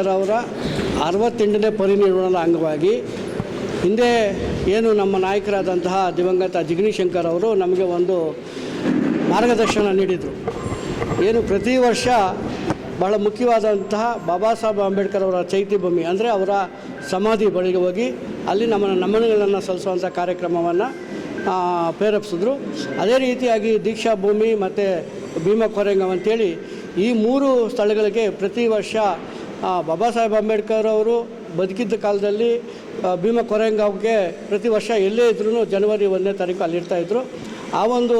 ಅವರ ಅರವತ್ತೆಂಟನೇ ಪರಿನಿರ್ವಹಣದ ಅಂಗವಾಗಿ ಹಿಂದೆ ಏನು ನಮ್ಮ ನಾಯಕರಾದಂತಹ ದಿವಂಗತ ಜಿಗ್ನಿಶಂಕರ್ ಅವರು ನಮಗೆ ಒಂದು ಮಾರ್ಗದರ್ಶನ ನೀಡಿದರು. ಏನು ಪ್ರತಿ ವರ್ಷ ಬಹಳ ಮುಖ್ಯವಾದಂತಹ ಬಾಬಾ ಸಾಹೇಬ್ ಅಂಬೇಡ್ಕರ್ ಅವರ ಚೈತ್ಯ ಭೂಮಿ ಅಂದರೆ ಅವರ ಸಮಾಧಿ ಬಳಿಗೆ ಹೋಗಿ ಅಲ್ಲಿ ನಮ್ಮ ನಮನಗಳನ್ನು ಸಲ್ಲಿಸುವಂಥ ಕಾರ್ಯಕ್ರಮವನ್ನು ಪ್ರೇರೇಪಿಸಿದ್ರು. ಅದೇ ರೀತಿಯಾಗಿ ದೀಕ್ಷಾ ಭೂಮಿ ಮತ್ತು ಭೀಮಾ ಕೊರೆಂಗಂ ಅಂತೇಳಿ ಈ ಮೂರು ಸ್ಥಳಗಳಿಗೆ ಪ್ರತಿ ವರ್ಷ ಬಾಬಾ ಸಾಹೇಬ್ ಅಂಬೇಡ್ಕರ್ ಅವರು ಬದುಕಿದ್ದ ಕಾಲದಲ್ಲಿ ಭೀಮ ಕೊರೆಂಗಾವ್ಗೆ ಪ್ರತಿ ವರ್ಷ ಎಲ್ಲೇ ಇದ್ರೂ ಜನವರಿ ಒಂದನೇ ತಾರೀಕು ಅಲ್ಲಿರ್ತಾಯಿದ್ರು ಆ ಒಂದು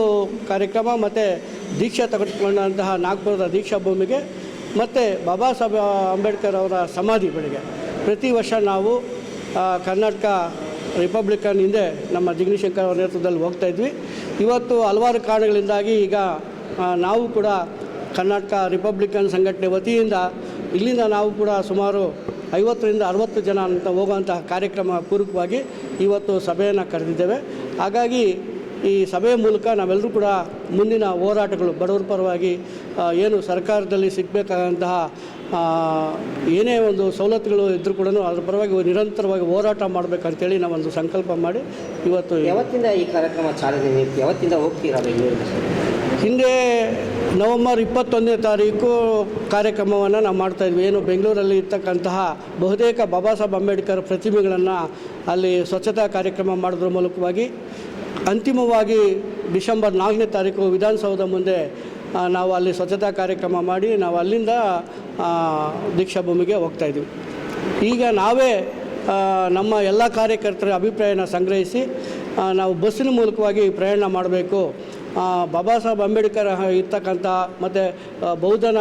ಕಾರ್ಯಕ್ರಮ ಮತ್ತು ದೀಕ್ಷಾ ತೆಗೆದುಕೊಂಡಂತಹ ನಾಗ್ಪುರದ ದೀಕ್ಷಾ ಭೂಮಿಗೆ, ಮತ್ತು ಬಾಬಾ ಸಾಹೇಬ್ ಅಂಬೇಡ್ಕರ್ ಅವರ ಸಮಾಧಿ ಬಳಿಗೆ ಪ್ರತಿ ವರ್ಷ ನಾವು ಕರ್ನಾಟಕ ರಿಪಬ್ಲಿಕನ್ ಹಿಂದೆ ನಮ್ಮ ಜಿಗ್ನಿಶಂಕರ್ ಅವರ ನೇತೃತ್ವದಲ್ಲಿ ಹೋಗ್ತಾ ಇದ್ವಿ. ಇವತ್ತು ಹಲವಾರು ಕಾರಣಗಳಿಂದಾಗಿ ಈಗ ನಾವು ಕೂಡ ಕರ್ನಾಟಕ ರಿಪಬ್ಲಿಕನ್ ಸಂಘಟನೆ ವತಿಯಿಂದ ಇಲ್ಲಿಂದ ನಾವು ಕೂಡ ಸುಮಾರು ಐವತ್ತರಿಂದ ಅರವತ್ತು ಜನ ಅಂತ ಹೋಗುವಂತಹ ಕಾರ್ಯಕ್ರಮ ಪೂರ್ವಕವಾಗಿ ಇವತ್ತು ಸಭೆಯನ್ನು ಕರೆದಿದ್ದೇವೆ. ಹಾಗಾಗಿ ಈ ಸಭೆಯ ಮೂಲಕ ನಾವೆಲ್ಲರೂ ಕೂಡ ಮುಂದಿನ ಹೋರಾಟಗಳು ಬಡವರ ಪರವಾಗಿ ಏನು ಸರ್ಕಾರದಲ್ಲಿ ಸಿಗಬೇಕಾದಂತಹ ಏನೇ ಒಂದು ಸವಲತ್ತುಗಳು ಇದ್ದರೂ ಕೂಡ ಅದರ ಪರವಾಗಿ ನಿರಂತರವಾಗಿ ಹೋರಾಟ ಮಾಡಬೇಕಂತೇಳಿ ನಾವೊಂದು ಸಂಕಲ್ಪ ಮಾಡಿ ಇವತ್ತು ಯಾವತ್ತಿಂದ ಈ ಕಾರ್ಯಕ್ರಮ ಚಾಲನೆ ನೀಡ್ತೀವಿ ಯಾವತ್ತಿಂದ ಹೋಗ್ತೀರಾ ಬೆಂಗಳೂರಿಗೆ? ಹಿಂದೆ ನವಂಬರ್ ಇಪ್ಪತ್ತೊಂದನೇ ತಾರೀಕು ಕಾರ್ಯಕ್ರಮವನ್ನು ನಾವು ಮಾಡ್ತಾಯಿದ್ವಿ ಏನು ಬೆಂಗಳೂರಲ್ಲಿ ಇರ್ತಕ್ಕಂತಹ ಬಹುತೇಕ ಬಾಬಾ ಸಾಹೇಬ್ ಅಂಬೇಡ್ಕರ್ ಪ್ರತಿಮೆಗಳನ್ನು ಅಲ್ಲಿ ಸ್ವಚ್ಛತಾ ಕಾರ್ಯಕ್ರಮ ಮಾಡೋದ್ರ ಮೂಲಕವಾಗಿ ಅಂತಿಮವಾಗಿ ಡಿಸೆಂಬರ್ ನಾಲ್ಕನೇ ತಾರೀಕು ವಿಧಾನಸೌಧ ಮುಂದೆ ನಾವು ಅಲ್ಲಿ ಸ್ವಚ್ಛತಾ ಕಾರ್ಯಕ್ರಮ ಮಾಡಿ ನಾವು ಅಲ್ಲಿಂದ ದೀಕ್ಷಾಭೂಮಿಗೆ ದೀಕ್ಷಾ ಭೂಮಿಗೆ ಹೋಗ್ತಾಯಿದ್ವಿ ಈಗ ನಾವೇ ನಮ್ಮ ಎಲ್ಲ ಕಾರ್ಯಕರ್ತರ ಅಭಿಪ್ರಾಯನ ಸಂಗ್ರಹಿಸಿ ನಾವು ಬಸ್ಸಿನ ಮೂಲಕವಾಗಿ ಪ್ರಯಾಣ ಮಾಡಬೇಕು. ಬಾಬಾ ಸಾಹೇಬ್ ಅಂಬೇಡ್ಕರ್ ಇರ್ತಕ್ಕಂಥ ಮತ್ತು ಬೌದ್ಧನ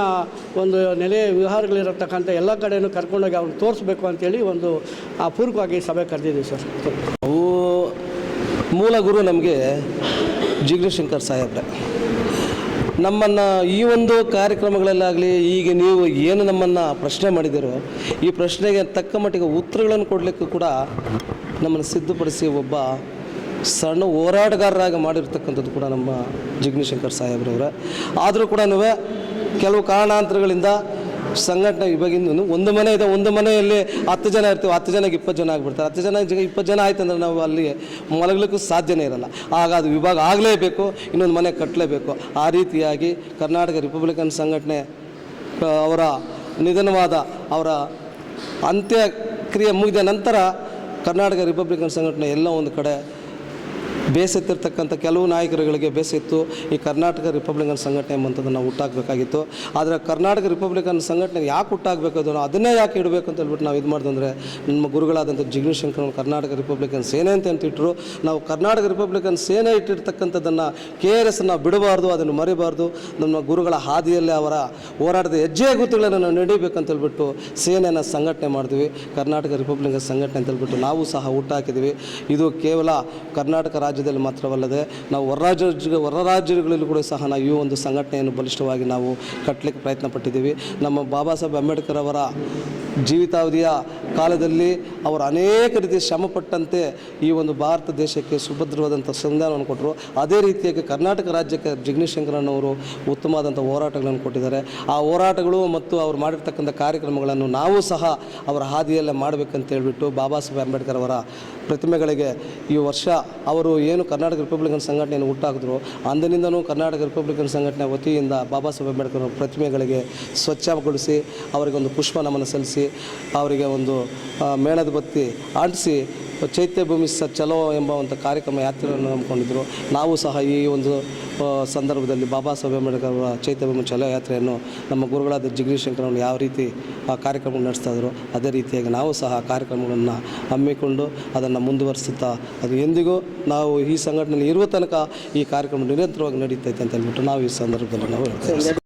ಒಂದು ನೆಲೆ ವಿಹಾರಗಳಿರತಕ್ಕಂಥ ಎಲ್ಲ ಕಡೆಯೂ ಕರ್ಕೊಂಡೋಗಿ ಅವ್ರನ್ನ ತೋರಿಸ್ಬೇಕು ಅಂತೇಳಿ ಒಂದು ಅಪೂರ್ವವಾಗಿ ಸಭೆ ಕರೆದಿದ್ದೀವಿ ಸರ್. ಅವು ಮೂಲ ಗುರು ನಮಗೆ ಶಂಕರ ಸಾಹೇಬ್ರೆ. ನಮ್ಮನ್ನು ಈ ಒಂದು ಕಾರ್ಯಕ್ರಮಗಳಲ್ಲಾಗಲಿ ಈಗ ನೀವು ಏನು ನಮ್ಮನ್ನು ಪ್ರಶ್ನೆ ಮಾಡಿದ್ದೀರೋ ಈ ಪ್ರಶ್ನೆಗೆ ತಕ್ಕ ಮಟ್ಟಿಗೆ ಉತ್ತರಗಳನ್ನು ಕೊಡಲಿಕ್ಕೂ ಕೂಡ ನಮ್ಮನ್ನು ಸಿದ್ಧಪಡಿಸಿ ಒಬ್ಬ ಸಣ್ಣ ಹೋರಾಟಗಾರರಾಗಿ ಮಾಡಿರ್ತಕ್ಕಂಥದ್ದು ಕೂಡ ನಮ್ಮ ಜಿಗ್ನಿಶಂಕರ್ ಸಾಹೇಬ್ರವರ. ಆದರೂ ಕೂಡ ಕೆಲವು ಕಾರಣಾಂತರಗಳಿಂದ ಸಂಘಟನೆ ಇವಾಗಿಂದ ಒಂದು ಮನೆ ಇದೆ, ಒಂದು ಮನೆಯಲ್ಲಿ ಹತ್ತು ಜನ ಇರ್ತೀವಿ, ಹತ್ತು ಜನಕ್ಕೆ ಇಪ್ಪತ್ತು ಜನ ಆಗಿಬಿಡ್ತಾರೆ. ಹತ್ತು ಜನ ಇಪ್ಪತ್ತು ಜನ ಆಯ್ತು ಅಂದ್ರೆ ನಾವು ಅಲ್ಲಿ ಮಲಗಲಿಕ್ಕೂ ಸಾಧ್ಯನೇ ಇರಲ್ಲ. ಆಗ ಅದು ವಿಭಾಗ ಆಗಲೇಬೇಕು, ಇನ್ನೊಂದು ಮನೆ ಕಟ್ಟಲೇಬೇಕು ಆ ರೀತಿಯಾಗಿ ಕರ್ನಾಟಕ ರಿಪಬ್ಲಿಕನ್ ಸಂಘಟನೆ ಅವರ ನಿಧನವಾದ ಅವರ ಅಂತ್ಯಕ್ರಿಯೆ ಮುಗಿದ ನಂತರ ಕರ್ನಾಟಕ ರಿಪಬ್ಲಿಕನ್ ಸಂಘಟನೆ ಎಲ್ಲ ಒಂದು ಕಡೆ ಬೇಸತ್ತಿರ್ತಕ್ಕಂಥ ಕೆಲವು ನಾಯಕರುಗಳಿಗೆ ಬೇಸತ್ತು. ಈ ಕರ್ನಾಟಕ ರಿಪಬ್ಲಿಕನ್ ಸಂಘಟನೆ ಎಂಬಂಥದ್ದನ್ನು ನಾವು ಹುಟ್ಟಾಕಬೇಕಾಗಿತ್ತು. ಆದರೆ ಕರ್ನಾಟಕ ರಿಪಬ್ಲಿಕನ್ ಸಂಘಟನೆ ಯಾಕೆ ಹುಟ್ಟಾಕಬೇಕು ಅದನ್ನು ಯಾಕೆ ಇಡಬೇಕು ಅಂತ ಹೇಳ್ಬಿಟ್ಟು ನಾವು ಇದು ಮಾಡಿದಂದರೆ ನಮ್ಮ ಗುರುಗಳಾದಂಥ ಜಿಗ್ನೇಶ್ ಶಂಕರ್ ಕರ್ನಾಟಕ ರಿಪಬ್ಲಿಕನ್ ಸೇನೆ ಅಂತ ಅಂತ ಇಟ್ಟರು ನಾವು ಕರ್ನಾಟಕ ರಿಪಬ್ಲಿಕನ್ ಸೇನೆ ಇಟ್ಟಿರ್ತಕ್ಕಂಥದ್ದನ್ನು ಕೆ ಆರ್ ಎಸ್ನ ಬಿಡಬಾರ್ದು, ಅದನ್ನು ಮರಿಬಾರ್ದು. ನಮ್ಮ ಗುರುಗಳ ಹಾದಿಯಲ್ಲಿ ಅವರ ಹೋರಾಟದ ಹೆಜ್ಜೆ ಗುರುತುಗಳನ್ನು ನಾವು ನಡೀಬೇಕಂತ ಹೇಳ್ಬಿಟ್ಟು ಸೇನೆಯನ್ನು ಸಂಘಟನೆ ಮಾಡಿದ್ವಿ. ಕರ್ನಾಟಕ ರಿಪಬ್ಲಿಕನ್ ಸಂಘಟನೆ ಅಂತ ಹೇಳ್ಬಿಟ್ಟು ನಾವು ಸಹ ಹುಟ್ಟಾಕಿದ್ವಿ. ಇದು ಕೇವಲ ಕರ್ನಾಟಕ ರಾಜ್ಯದಲ್ಲಿ ಮಾತ್ರವಲ್ಲದೆ ನಾವು ಹೊರ ರಾಜ್ಯ ಹೊರ ರಾಜ್ಯಗಳಲ್ಲೂ ಕೂಡ ಸಹ ನಾವು ಈ ಒಂದು ಸಂಘಟನೆಯನ್ನು ಬಲಿಷ್ಠವಾಗಿ ನಾವು ಕಟ್ಟಲಿಕ್ಕೆ ಪ್ರಯತ್ನ ಪಟ್ಟಿದ್ದೀವಿ ನಮ್ಮ ಬಾಬಾ ಸಾಹೇಬ್ ಅಂಬೇಡ್ಕರ್ ಅವರ ಜೀವಿತಾವಧಿಯ ಕಾಲದಲ್ಲಿ ಅವರು ಅನೇಕ ರೀತಿ ಶ್ರಮಪಟ್ಟಂತೆ ಈ ಒಂದು ಭಾರತ ದೇಶಕ್ಕೆ ಸುಭದ್ರವಾದಂಥ ಸಂವಿಧಾನವನ್ನು ಕೊಟ್ಟರು. ಅದೇ ರೀತಿಯಾಗಿ ಕರ್ನಾಟಕ ರಾಜ್ಯಕ್ಕೆ ಜಿಗ್ನೇಶ್ ಶಂಕರಣ್ಣವರು ಉತ್ತಮವಾದಂಥ ಹೋರಾಟಗಳನ್ನು ಕೊಟ್ಟಿದ್ದಾರೆ. ಆ ಹೋರಾಟಗಳು ಮತ್ತು ಅವರು ಮಾಡಿರ್ತಕ್ಕಂಥ ಕಾರ್ಯಕ್ರಮಗಳನ್ನು ನಾವು ಸಹ ಅವರ ಹಾದಿಯಲ್ಲೇ ಮಾಡಬೇಕಂತ ಹೇಳಿಬಿಟ್ಟು ಬಾಬಾ ಸಾಹೇಬ್ ಅಂಬೇಡ್ಕರ್ ಅವರ ಪ್ರತಿಮೆಗಳಿಗೆ ಈ ವರ್ಷ ಅವರು ಏನು ಕರ್ನಾಟಕ ರಿಪಬ್ಲಿಕನ್ ಸಂಘಟನೆಯನ್ನು ಹುಟ್ಟಾಕಿದ್ರು. ಅಂದಿನಿಂದನೂ ಕರ್ನಾಟಕ ರಿಪಬ್ಲಿಕನ್ ಸಂಘಟನೆ ವತಿಯಿಂದ ಬಾಬಾ ಸಾಹೇಬ್ ಅಂಬೇಡ್ಕರ್ ಪ್ರತಿಮೆಗಳಿಗೆ ಸ್ವಚ್ಛಗೊಳಿಸಿ ಅವರಿಗೆ ಒಂದು ಪುಷ್ಪ ನಮನ ಸಲ್ಲಿಸಿ ಅವರಿಗೆ ಒಂದು ಮೇಣದ ಬತ್ತಿ ಅಂಟಿಸಿ ಚೈತ್ಯ ಭೂಮಿ ಸ ಚಲೋ ಎಂಬ ಒಂದು ಕಾರ್ಯಕ್ರಮ ಯಾತ್ರೆಯನ್ನು ಹಮ್ಮಿಕೊಂಡಿದ್ದರು ನಾವು ಸಹ ಈ ಒಂದು ಸಂದರ್ಭದಲ್ಲಿ ಬಾಬಾ ಸಾಹೇಬ್ ಅಂಬೇಡ್ಕರ್ ಅವರ ಚೈತ್ಯ ಭೂಮಿ ಚಲೋ ಯಾತ್ರೆಯನ್ನು ನಮ್ಮ ಗುರುಗಳಾದ ಜಿಗ್ರೀಶ್ ಶಂಕರ್ ಅವರು ಯಾವ ರೀತಿ, ಆ ಕಾರ್ಯಕ್ರಮ ನಡೆಸ್ತಾಯಿದ್ರು ಅದೇ ರೀತಿಯಾಗಿ ನಾವು ಸಹ ಕಾರ್ಯಕ್ರಮಗಳನ್ನು ಹಮ್ಮಿಕೊಂಡು ಅದನ್ನು ಮುಂದುವರಿಸುತ್ತಾ, ಅದು ಎಂದಿಗೂ ನಾವು ಈ ಸಂಘಟನೆಯಲ್ಲಿ ಇರುವ ತನಕ ಈ ಕಾರ್ಯಕ್ರಮ ನಿರಂತರವಾಗಿ ನಡೀತೈತೆ ಅಂತ ಹೇಳ್ಬಿಟ್ಟು ನಾವು ಈ ಸಂದರ್ಭದಲ್ಲಿ ನಾವು ಹೇಳ್ತೇವೆ